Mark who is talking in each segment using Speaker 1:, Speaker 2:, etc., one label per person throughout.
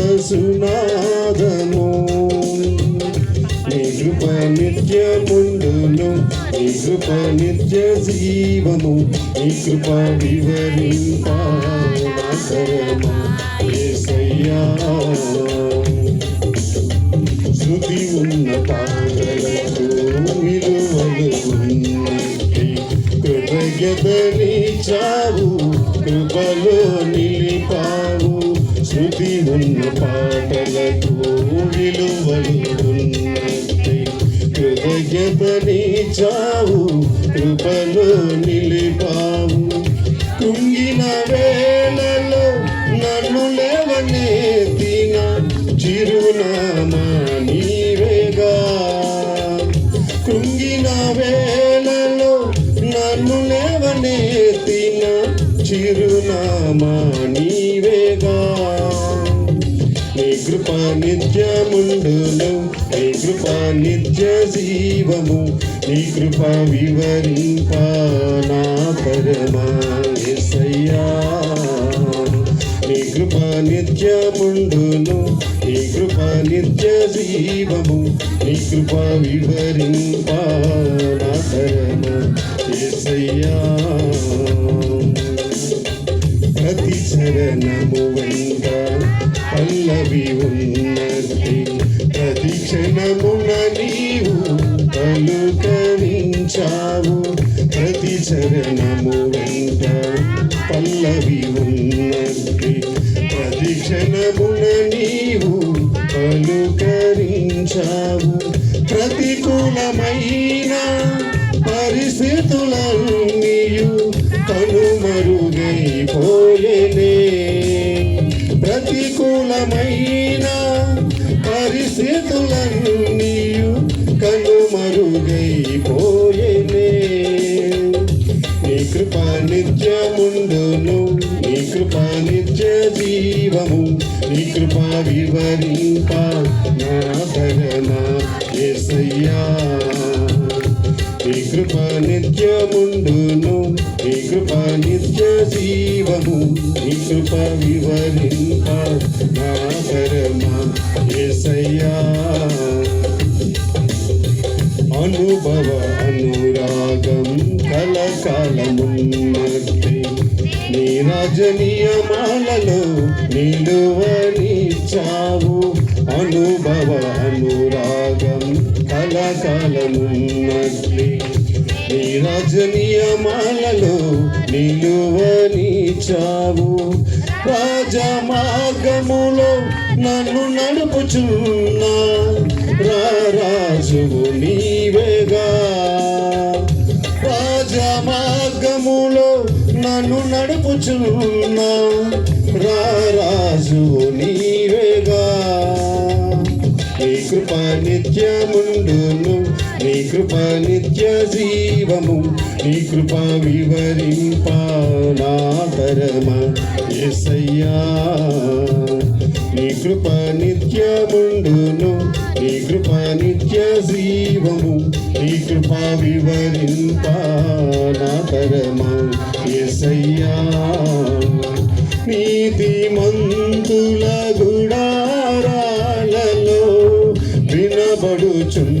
Speaker 1: సునాదము నిరుప నిత్య నిత్యముండును నిరుప నిత్య జీవము నిరుప వివరింపరము శృతి ఉన్న పాటలకు విలువలు ఉన్నట్టి. కృతజ్ఞతని చావు కృపలు కృతజ్ఞతని చావు కృపలో నిలిపావు. కృంగిన వేళలో నన్ను లేవనెత్తిన చిరునామా నీవేగా. కృంగిన వేళలో నన్ను లేవనెత్తిన చిరునామా కృప నిత్యముండును. నీ కృప నిత్య జీవము. నీ కృప వివరింపనా పరమా యేసయ్యా నీ కృప నిత్యముండును. నీ కృప నిత్య జీవము. నీ కృప వివరింప నా ప్రతి చరణము వెంట పల్లవి ఉన్నది. ప్రతి క్షణమున నీవు అనుకరించావు ప్రతి చరణము వెంట పల్లవి ఉన్నది. ప్రతి క్షణమున నీవు అనుకరించావు ప్రతికూలమైన పరిస్థితులన్నీయు పరిస్థితులన్నీయు కనుమరుగైపోయేనే నీ కృప నిత్యముండును నీ కృప నిత్య జీవము నీ కృప వివరింప నా తగనా యేసయ్యా నీ కృప నిత్యముండును నీ కృప నిత్య జీవము నీ కృప వివరింప నా పరమా యేసయ్యా అనుభవ అనురాగం కలకాలమున్నట్టే నీ రాజనీయమాలలో నిలువనిచ్చావు. అనుభవ అనురాగం కలకాలమున్నట్లే. నీ రాజనీయమాలలో నిలువనిచ్చావు. రాజమార్గములో నన్ను నడుపుచున్నా రాజువు నీవేగా. రాజమార్గములో నన్ను నడుపుచున్నా కృప నిత్య జీవము నీ కృప వివరింప ఎసయ్యా నీ కృప నిత్యముండును. నీ కృప నిత్య జీవము నీ కృప వివరింప ఎసయ్యా నీతి మంతుల గుడారాలలో వినబడుచున్నది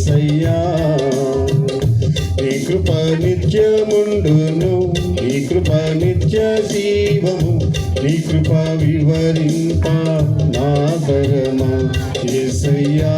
Speaker 1: యేసయ్యా నీ కృప నిత్యముండును నీ కృప నిత్య జీవము నీ కృప వివరింప నా తరమా యేసయ్యా